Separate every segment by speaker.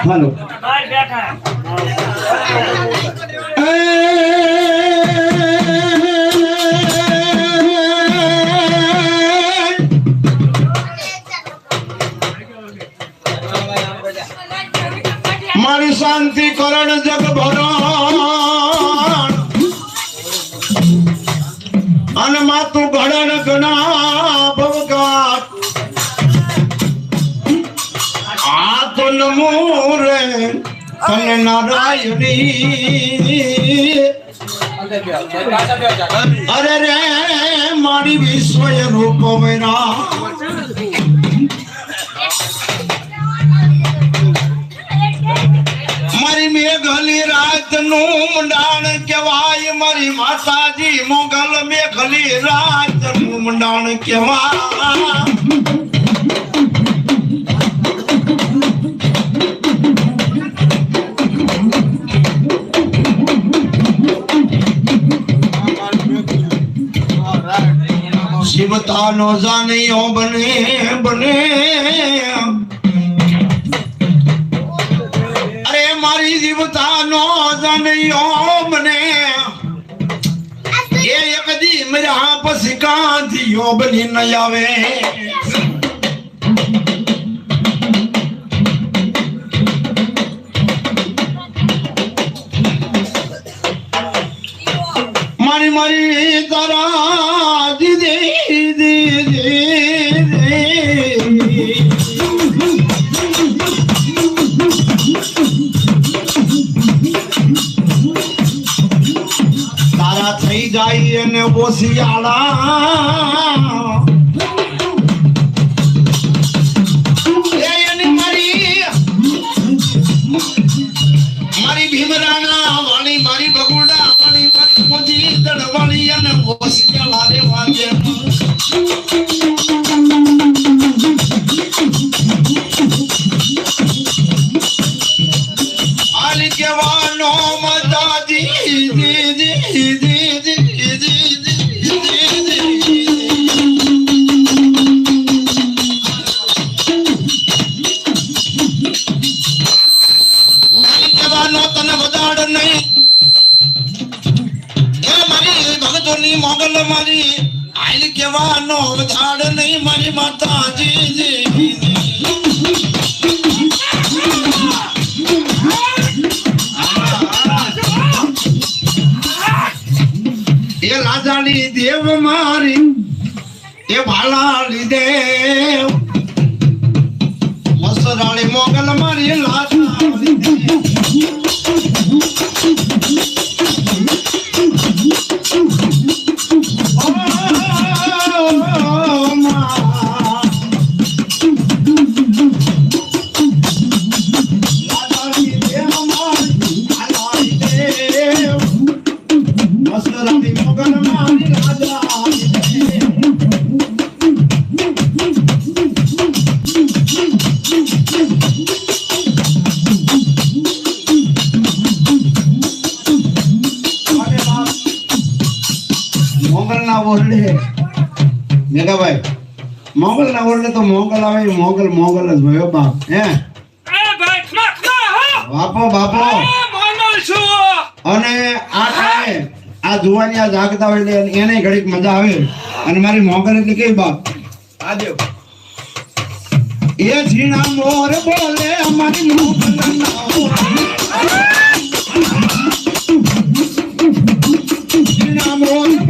Speaker 1: હાલો.
Speaker 2: બહાર બેઠા
Speaker 1: મારી શાંતિ કરણ જગ ભરણ અને માતું ઘડણ ગણા ભવગાટ આ તો નમો રે તને નારાયણી. અરે રે મારી વિશ્વ રૂપ મેરા મારી મેઘલી રાતનું મંડાણ કહેવાય, મારી માતાજી મોગલ મેઘલી રાતનું મંડાણ કહેવાય. શિવતાનો જાનિયો બને બને. અરે મારી જીવતાનો જાનિયો બને. એ એક દી મર્યા પછી કાંતિયો બની ન આવે. જાય એ લાજાલી દેવ મારી એ ભાલા દેવ મેઘાભાઈ મોગલ ના ઓરડે તો મોગલ આવે મોગલ મોગલ જ ભયો બાપ હે?
Speaker 2: એ ભાઈ ખમા ખમા હો!
Speaker 1: બાપો બાપો! અને આ ટાણે આ જુવાની આ જાગતા હોય એટલે એને ઘડીક મજા આવે. અને મારી મોગલ એટલે કેવી બાપ? એ ઝીણા મોર બોલે અમારી મોગલ ના ઝીણા મારી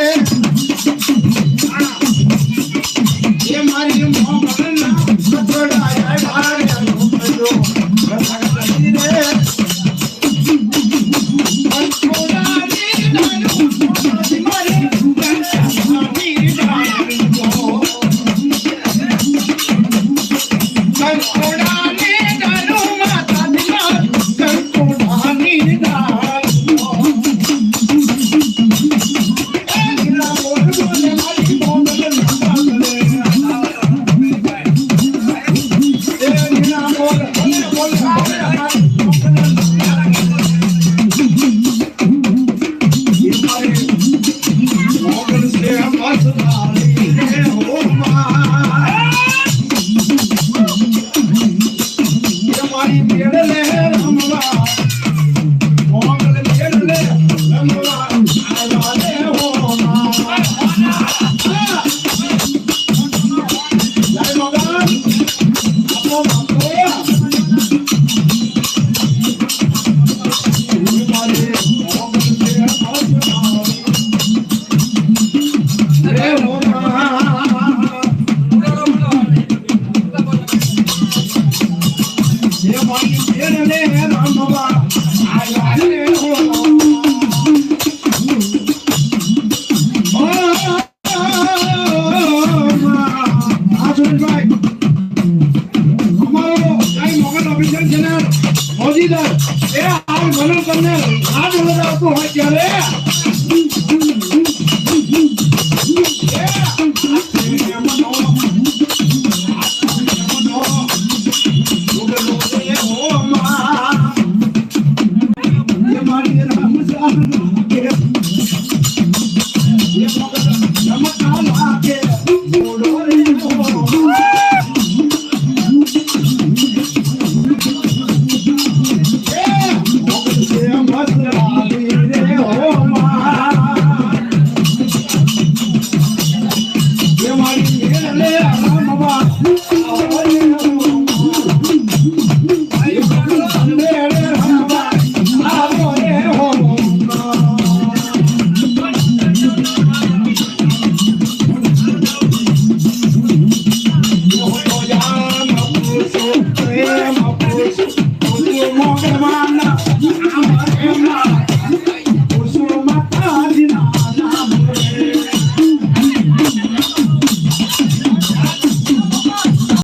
Speaker 1: મોદીદાર એ હાલ મને તમને હાથ વધારતું હોય ત્યારે